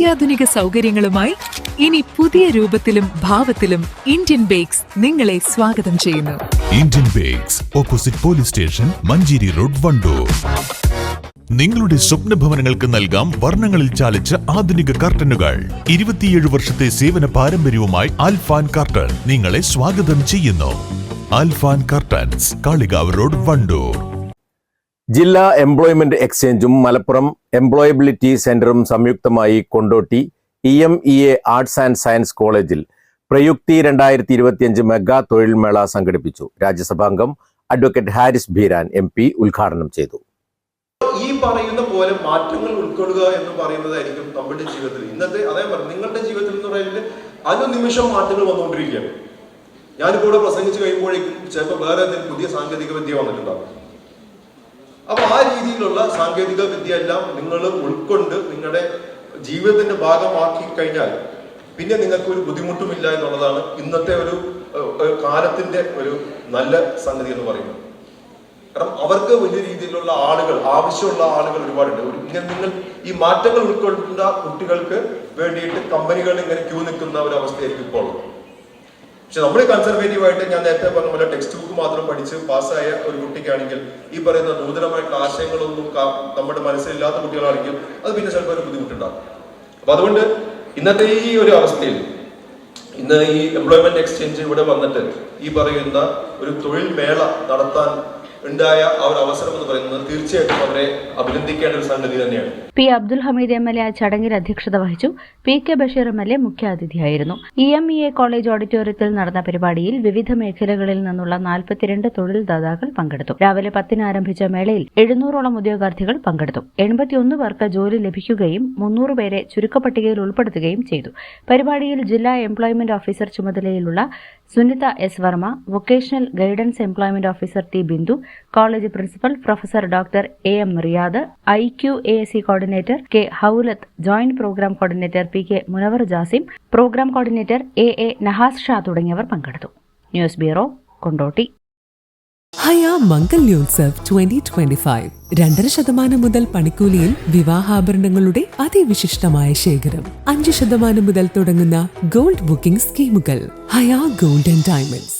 അത്യാധുനിക സൗകര്യങ്ങളുമായി ഇനി പുതിയ രൂപത്തിലും ഭാവത്തിലും ഇന്ത്യൻ ബേക്സ് നിങ്ങളെ സ്വാഗതം ചെയ്യുന്നു. Indian bakes opposite police station Manjeri road Wandoor. നിങ്ങളുടെ സ്വപ്ന ഭവനങ്ങൾക്ക് നൽകാം വർണങ്ങളിൽ ചാലിച്ച ആധുനിക കർട്ടനുകൾ. ഇരുപത്തിയേഴ് വർഷത്തെ സേവന പാരമ്പര്യവുമായി ആൽഫാൻ കർട്ടൻ നിങ്ങളെ സ്വാഗതം ചെയ്യുന്നു. Alfan curtains Kalikavu road Wandoor. ജില്ലാ എംപ്ലോയ്മെന്റ് എക്സ്ചേഞ്ചും മലപ്പുറം എംപ്ലോയബിലിറ്റി സെന്ററും സംയുക്തമായി Kondotty E M E A arts and science കോളേജിൽ പ്രയുക്തി രണ്ടായിരത്തി ഇരുപത്തിയഞ്ച് മെഗാ തൊഴിൽമേള സംഘടിപ്പിച്ചു. രാജ്യസഭാംഗം advocate Haris Beeran M P ഉദ്ഘാടനം ചെയ്തു. ഈ പറയുന്ന പോലെ മാറ്റങ്ങൾ ഉൾക്കൊള്ളുക എന്ന് പറയുന്നതായിരിക്കും നമ്മുടെ ജീവിതത്തിൽ. ഇന്നത്തെ അതേ പറഞ്ഞു നിങ്ങളുടെ ജീവിതത്തിൽ എന്ന് പറയുന്നത് അനുനിമിഷം മാറ്റങ്ങൾ വന്നുകൊണ്ടിരിക്കുകയാണ്. ഞാനിപ്പോൾ ഇവിടെ പ്രസംഗിച്ച് കഴിയുമ്പോഴേക്കും ചിലപ്പോൾ വേറെ എന്തെങ്കിലും പുതിയ സാങ്കേതിക വിദ്യ വന്നിട്ടുണ്ടാവും. അപ്പൊ ആ രീതിയിലുള്ള സാങ്കേതിക വിദ്യ എല്ലാം നിങ്ങൾ ഉൾക്കൊണ്ട് നിങ്ങളുടെ ജീവിതത്തിന്റെ ഭാഗമാക്കി കഴിഞ്ഞാൽ പിന്നെ നിങ്ങൾക്ക് ഒരു ബുദ്ധിമുട്ടുമില്ല എന്നുള്ളതാണ് ഇന്നത്തെ ഒരു കാലത്തിന്റെ ഒരു നല്ല സംഗതി എന്ന് പറയുന്നത് കാരണം അവർക്ക് വലിയ രീതിയിലുള്ള ആളുകൾ ആവശ്യമുള്ള ആളുകൾ ഒരുപാടുണ്ട് ഒരു- ഇങ്ങനെ നിങ്ങൾ ഈ മാറ്റങ്ങൾ ഉൾക്കൊള്ളുന്ന കുട്ടികൾക്ക് വേണ്ടിയിട്ട് കമ്പനികൾ ഇങ്ങനെ ക്യൂ നിൽക്കുന്ന ഒരു അവസ്ഥയായിരിക്കും ഇപ്പോൾ. പക്ഷെ നമ്മൾ കൺസർവേറ്റീവ് ആയിട്ട് ഞാൻ നേരത്തെ പറഞ്ഞ പോലെ ടെക്സ്റ്റ് ബുക്ക് മാത്രം പഠിച്ച് പാസ്സായ ഒരു കുട്ടിക്കാണെങ്കിൽ ഈ പറയുന്ന നൂതനമായിട്ടുള്ള ആശയങ്ങളൊന്നും നമ്മുടെ മനസ്സിലില്ലാത്ത കുട്ടികളാണെങ്കിൽ അത് പിന്നെ ചിലപ്പോൾ ഒരു ബുദ്ധിമുട്ടുണ്ടാകും അപ്പൊ അതുകൊണ്ട് ഇന്നത്തെ ഈ ഒരു അവസ്ഥയിൽ ഇന്ന് ഈ എംപ്ലോയ്മെന്റ് എക്സ്ചേഞ്ച് ഇവിടെ വന്നിട്ട് ഈ പറയുന്ന ഒരു തൊഴിൽ മേള നടത്താൻ ഉണ്ടായ ആ ഒരു അവസരം എന്ന് പറയുന്നത് തീർച്ചയായിട്ടും അവരെ അഭിനന്ദിക്കേണ്ട ഒരു സംഗതി തന്നെയാണ്. P Abdul Hamid M L A ചടങ്ങിൽ അധ്യക്ഷത വഹിച്ചു. P K Basheer M L A മുഖ്യാതിഥിയായിരുന്നു. E M E A college ഓഡിറ്റോറിയത്തിൽ നടന്ന പരിപാടിയിൽ വിവിധ മേഖലകളിൽ നിന്നുള്ള നാൽപ്പത്തിരണ്ട് തൊഴിൽദാതാക്കൾ പങ്കെടുത്തു. രാവിലെ പത്തിന് ആരംഭിച്ച മേളയിൽ എഴുന്നൂറോളം ഉദ്യോഗാർത്ഥികൾ പങ്കെടുത്തു. എൺപത്തിയൊന്ന് പേർക്ക് ജോലി ലഭിക്കുകയും മുന്നൂറ് പേരെ ചുരുക്കപ്പട്ടികയിൽ ഉൾപ്പെടുത്തുകയും ചെയ്തു. പരിപാടിയിൽ ജില്ലാ employment officer ചുമതലയിലുള്ള Sunitha S Varma vocational guidance employment officer T Bindu college principal professor doctor A M Riyad I Q A C coordinator K Haulath joint program coordinator P K Munavar Jasim program coordinator A A Nahas Shah തുടങ്ങിയവർ പങ്കെടുത്തു. News bureau Kondotty ഹയാ Mangalyotsav twenty twenty five രണ്ടര ശതമാനം മുതൽ പണിക്കൂലിയിൽ വിവാഹാഭരണങ്ങളുടെ അതിവിശിഷ്ടമായ ശേഖരം. അഞ്ച് ശതമാനം മുതൽ തുടങ്ങുന്ന ഗോൾഡ് ബുക്കിംഗ് സ്കീമുകൾ. Haya gold and diamonds.